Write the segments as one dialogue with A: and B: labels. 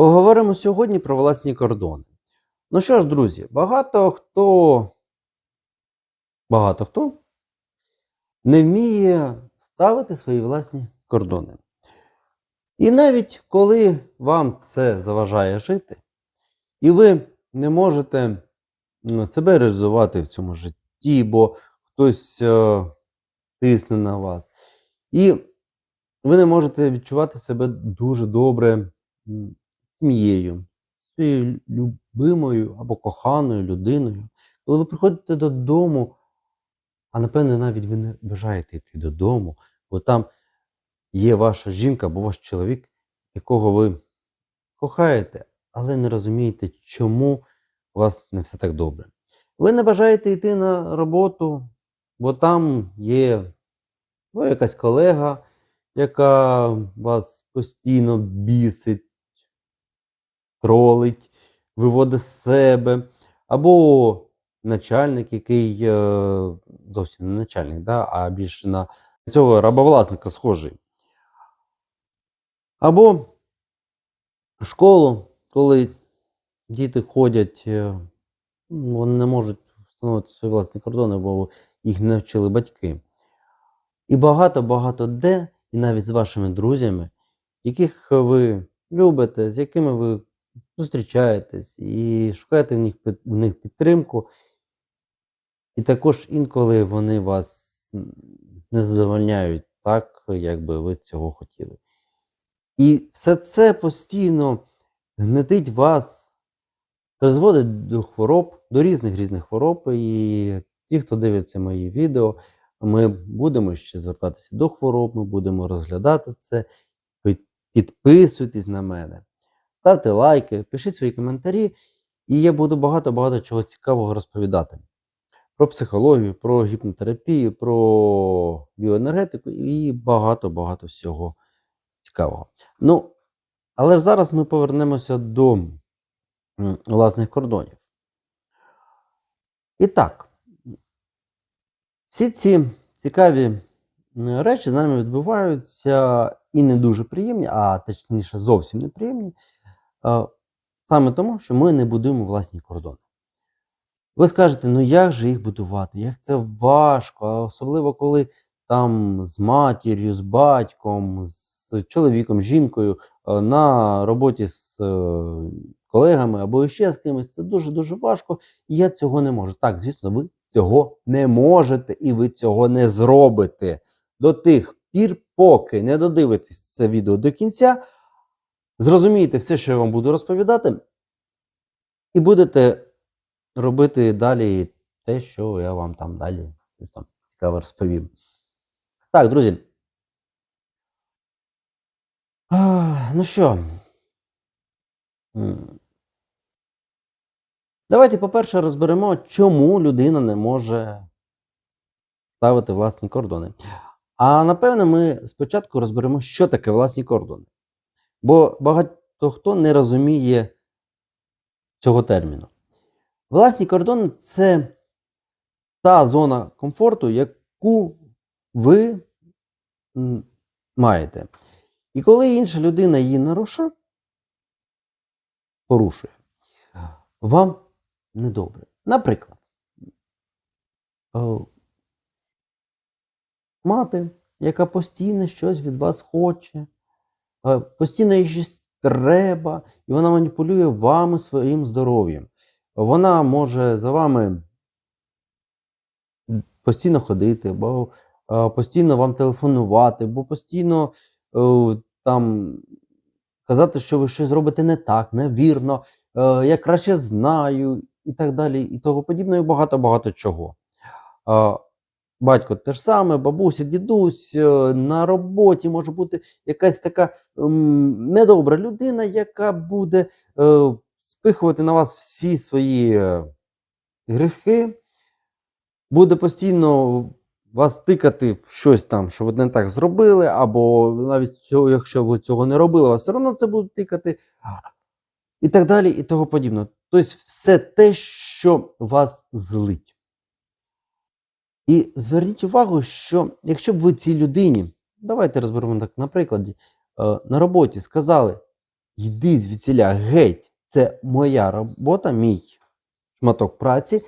A: Поговоримо сьогодні про власні кордони. Ну що ж, друзі, багато хто, багато хто не вміє ставити свої власні кордони. І навіть коли вам це заважає жити, і ви не можете себе реалізувати в цьому житті, бо хтось е, тисне на вас, і ви не можете відчувати себе дуже добре сім'єю, своєю любимою або коханою людиною. Коли ви приходите додому, а напевне, навіть ви не бажаєте йти додому, бо там є ваша жінка або ваш чоловік, якого ви кохаєте, але не розумієте, чому у вас не все так добре. Ви не бажаєте йти на роботу, бо там є ну, якась колега, яка вас постійно бісить, тролить, виводить з себе, або начальник, який е, зовсім не начальник, да, а більше на цього рабовласника схожий. Або в школу, коли діти ходять, е, вони не можуть встановити свої власні кордони, бо їх не навчили батьки. І багато-багато де, і навіть з вашими друзями, яких ви любите, з якими ви зустрічаєтесь і шукаєте в них, в них підтримку. І також інколи вони вас не задовольняють так, як би ви цього хотіли. І все це постійно гнетить вас, призводить до хвороб, до різних різних хвороб. І ті, хто дивиться мої відео, ми будемо ще звертатися до хвороб, ми будемо розглядати це. Підписуйтесь на мене, ставте лайки, пишіть свої коментарі, і я буду багато-багато чого цікавого розповідати. Про психологію, про гіпнотерапію, про біоенергетику і багато-багато всього цікавого. Ну, але зараз ми повернемося до власних кордонів. І так, всі ці цікаві речі з нами відбуваються і не дуже приємні, а точніше зовсім неприємні, саме тому, що ми не будуємо власні кордони. Ви скажете, ну як же їх будувати? Як це важко, особливо коли там з матір'ю, з батьком, з чоловіком, з жінкою на роботі з е, колегами або ще з кимось. Це дуже-дуже важко, і я цього не можу. Так, звісно, ви цього не можете і ви цього не зробите до тих пір, поки не додивитесь це відео до кінця, зрозумієте все, що я вам буду розповідати, і будете робити далі те, що я вам там далі щось там цікаве розповім. Так, друзі. Ну що? Давайте, по-перше, розберемо, чому людина не може ставити власні кордони. А напевно, ми спочатку розберемо, що таке власні кордони. Бо багато хто не розуміє цього терміну. Власні кордони це та зона комфорту, яку ви маєте. І коли інша людина її нарушує, порушує, вам недобре. Наприклад, мати, яка постійно щось від вас хоче, постійно їй щось треба, і вона маніпулює вами своїм здоров'ям. Вона може за вами постійно ходити, або постійно вам телефонувати, або постійно е, там казати, що ви щось робите не так, невірно, е, я краще знаю, і так далі, і того подібне, і багато-багато чого. Батько те ж саме, бабуся, дідусь, е, на роботі може бути якась така м, недобра людина, яка буде е, спихувати на вас всі свої е, гріхи, буде постійно вас тикати в щось там, що ви не так зробили, або навіть цього, якщо ви цього не робили, вас все одно це будуть тикати, і так далі, і того подібне. Тобто, все те, що вас злить. І зверніть увагу, що якщо б ви цій людині, давайте розберемо так на прикладі, е, на роботі сказали, йди звідсіля, геть. Це моя робота, мій шматок праці,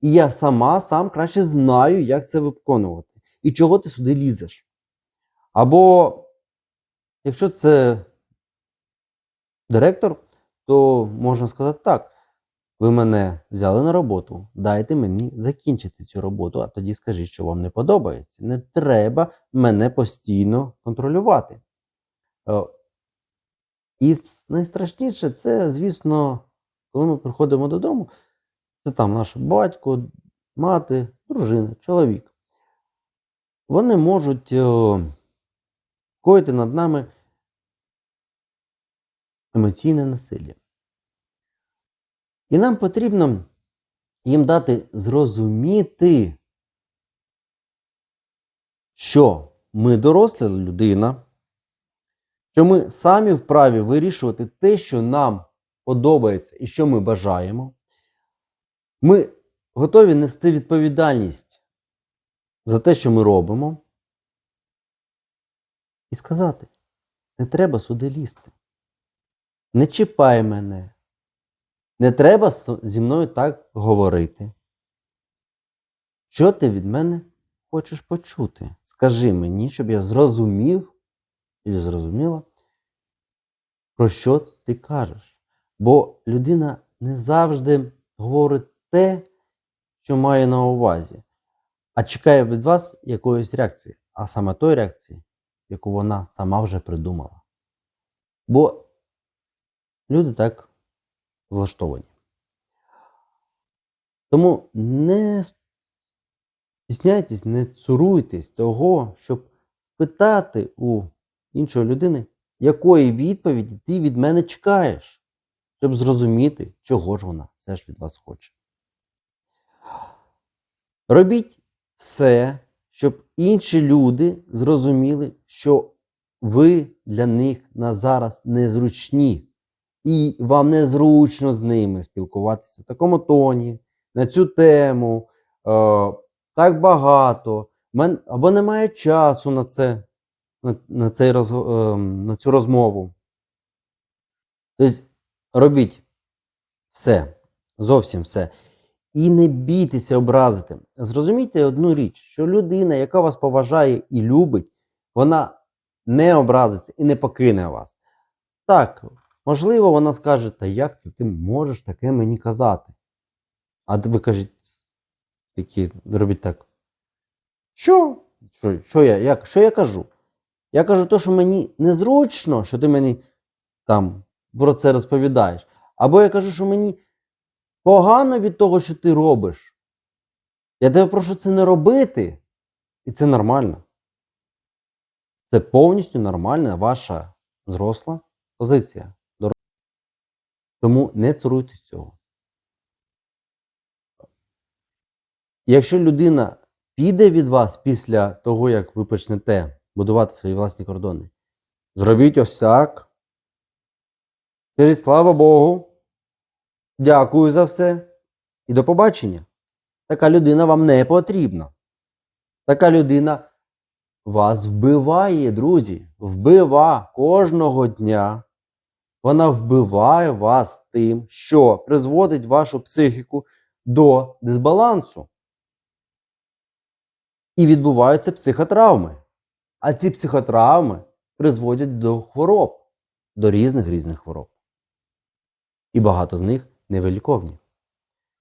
A: і я сама сам краще знаю, як це виконувати. І чого ти сюди лізеш. Або, якщо це директор, то можна сказати так. Ви мене взяли на роботу, дайте мені закінчити цю роботу, а тоді скажіть, що вам не подобається. Не треба мене постійно контролювати. Е, І найстрашніше це, звісно, коли ми приходимо додому, це там наш батько, мати, дружина, чоловік. Вони можуть е, коїти над нами емоційне насилля. І нам потрібно їм дати зрозуміти, що ми доросла людина, що ми самі вправі вирішувати те, що нам подобається і що ми бажаємо. Ми готові нести відповідальність за те, що ми робимо, і сказати: не треба сюди лізти. Не чіпай мене. Не треба зі мною так говорити. Що ти від мене хочеш почути? Скажи мені, щоб я зрозумів і зрозуміла, про що ти кажеш. Бо людина не завжди говорить те, що має на увазі, а чекає від вас якоїсь реакції, а саме той реакції, яку вона сама вже придумала. Бо люди так влаштовані. Тому не стісняйтесь, не цуруйтесь того, щоб спитати у іншої людини, якої відповіді ти від мене чекаєш, щоб зрозуміти, чого ж вона все ж від вас хоче. Робіть все, щоб інші люди зрозуміли, що ви для них на зараз незручні, і вам незручно з ними спілкуватися в такому тоні, на цю тему, е, так багато, мен, або немає часу на це, на, на, цей роз, е, на цю розмову. Тобто робіть все, зовсім все. І не бійтеся образити. Зрозумійте одну річ, що людина, яка вас поважає і любить, вона не образиться і не покине вас. Так, можливо, вона скаже, та як це ти можеш таке мені казати? А ви кажете, такі, робіть так. Що? Що, що, я, як, що я кажу? Я кажу то, що мені незручно, що ти мені там про це розповідаєш. Або я кажу, що мені погано від того, що ти робиш. Я тебе прошу це не робити. І це нормально. Це повністю нормальна ваша зросла позиція. Тому не цуруйтесь цього. Якщо людина піде від вас після того, як ви почнете будувати свої власні кордони, зробіть ось так. Скажіть слава Богу. Дякую за все. І до побачення. Така людина вам не потрібна. Така людина вас вбиває, друзі. Вбива кожного дня. Вона вбиває вас тим, що призводить вашу психіку до дисбалансу. І відбуваються психотравми. А ці психотравми призводять до хвороб, до різних різних хвороб. І багато з них невиліковні.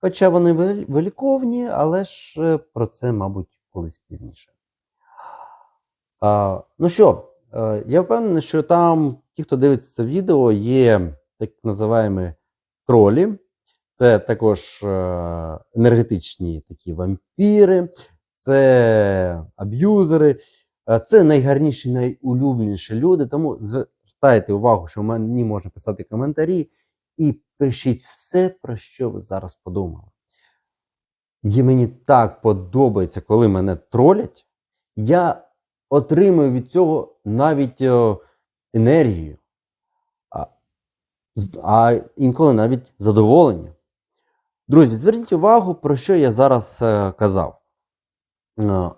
A: Хоча вони виліковні, але ж е, про це, мабуть, колись пізніше. А, ну що, е, я впевнений, що там ті, хто дивиться це відео, є так називаємо тролі. Це також е, енергетичні такі вампіри, це аб'юзери, е, це найгарніші, найулюбленіші люди. Тому звертайте увагу, що мені можна писати коментарі і пишіть все, про що ви зараз подумали. І мені так подобається, коли мене тролять. Я отримую від цього навіть е, енергію, а, а інколи навіть задоволення. Друзі, зверніть увагу, про що я зараз е, казав. Е,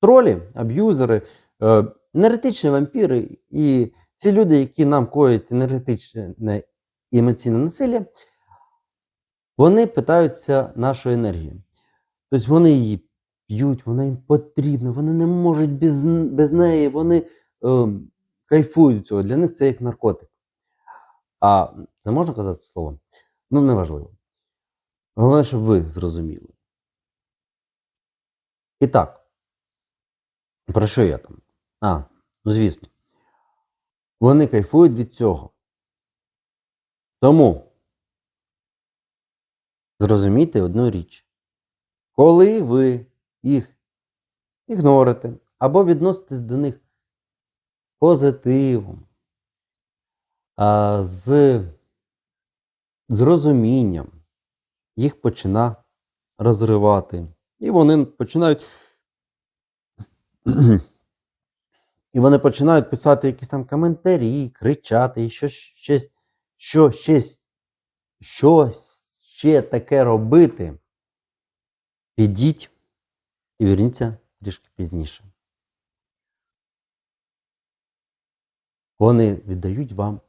A: тролі, аб'юзери, е, енергетичні вампіри і ці люди, які нам коять енергетичне і емоційне насилля, вони питаються нашої енергії. Тобто вони її п'ють, вона їм потрібна, вони не можуть без, без неї, вони е, кайфують цього. Для них це як наркотик. А це можна казати словом? Ну, неважливо. Головне, щоб ви зрозуміли. І так, про що я там? А, ну звісно. Вони кайфують від цього. Тому зрозумійте одну річ. Коли ви їх ігнорите або відноситесь до них позитивом, з, з розумінням, їх почина розривати. І вони починають. І вони починають писати якісь там коментарі, кричати, і що щось, що щось, що ще таке робити. Підіть і верніться трішки пізніше. Вони віддають вам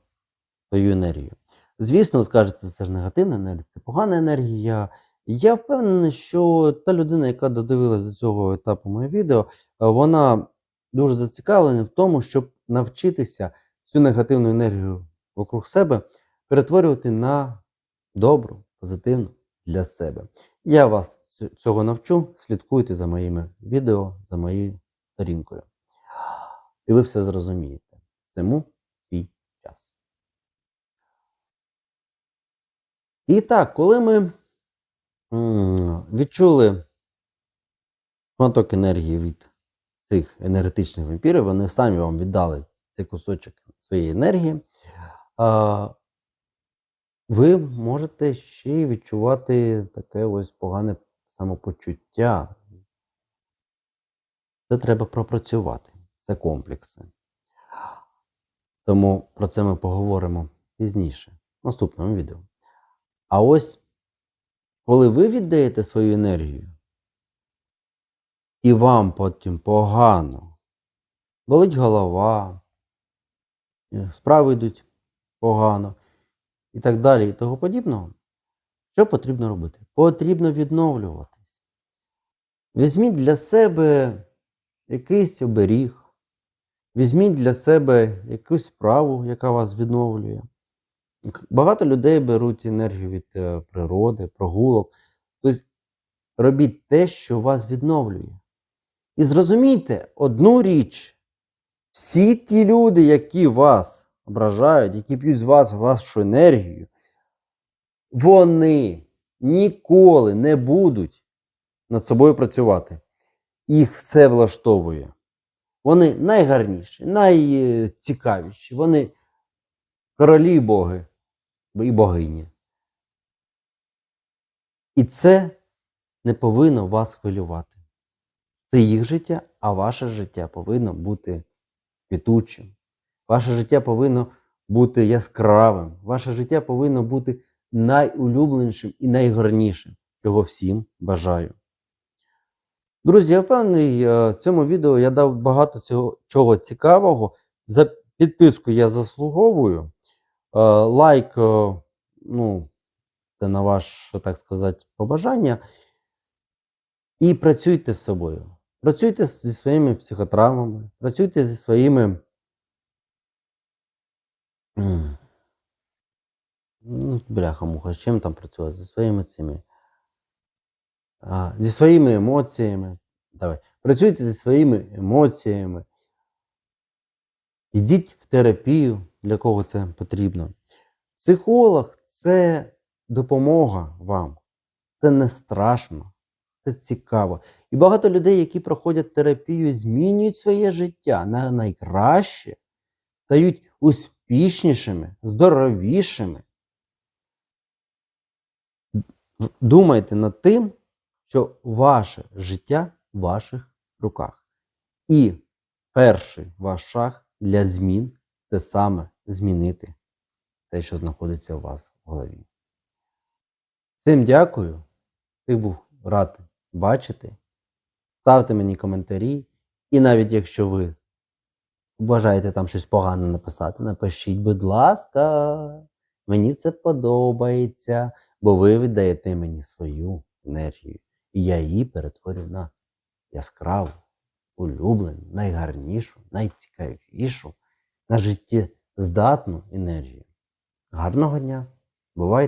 A: свою енергію. Звісно, ви скажете, це ж негативна енергія, це погана енергія. Я впевнений, що та людина, яка додивилась до цього етапу моє відео, вона дуже зацікавлена в тому, щоб навчитися цю негативну енергію вокруг себе перетворювати на добру, позитивну для себе. Я вас цього навчу. Слідкуйте за моїми відео, за моєю сторінкою. І ви все зрозумієте. Всьому свій час. І так, коли ми відчули шматок енергії від цих енергетичних вампірів, вони самі вам віддали цей кусочок своєї енергії, ви можете ще й відчувати таке ось погане самопочуття. Це треба пропрацювати. Це комплекси. Тому про це ми поговоримо пізніше, в наступному відео. А ось коли ви віддаєте свою енергію, і вам потім погано, болить голова, е, справи йдуть погано і так далі, і того подібного, що потрібно робити? Потрібно відновлюватись. Візьміть для себе якийсь оберіг, візьміть для себе якусь справу, яка вас відновлює. Багато людей беруть енергію від е, природи, прогулок. Тобто робіть те, що вас відновлює. І зрозумійте одну річ: всі ті люди, які вас ображають, які п'ють з вас вашу енергію, вони ніколи не будуть над собою працювати. Їх все влаштовує. Вони найгарніші, найцікавіші, вони королі і боги і богині. І це не повинно вас хвилювати. Це їх життя, а ваше життя повинно бути квітучим. Ваше життя повинно бути яскравим. Ваше життя повинно бути найулюбленішим і найгарнішим, чого всім бажаю. Друзі, я впевнений, е, в цьому відео я дав багато цього чого цікавого. За підписку я заслуговую. Е, Лайк, е, ну, це на ваше, так сказати, побажання. І працюйте з собою. Працюйте зі своїми психотравмами, працюйте зі своїми. Ну, бляха-муха, з чим там працювати? Зі своїми цими. Зі своїми емоціями. Давай. Працюйте зі своїми емоціями. Йдіть в терапію, для кого це потрібно. Психолог це допомога вам. Це не страшно, це цікаво. І багато людей, які проходять терапію, змінюють своє життя на найкраще, стають успішнішими, здоровішими. Думайте над тим, що ваше життя в ваших руках. І перший ваш шаг для змін це саме змінити те, що знаходиться у вас в голові. Всім дякую. Всіх був рад бачити. Ставте мені коментарі. І навіть якщо ви бажаєте там щось погане написати, напишіть, будь ласка, мені це подобається, бо ви віддаєте мені свою енергію. І я її перетворю на яскраву, улюблену, найгарнішу, найцікавішу, на життєздатну енергію. Гарного дня! Бувайте!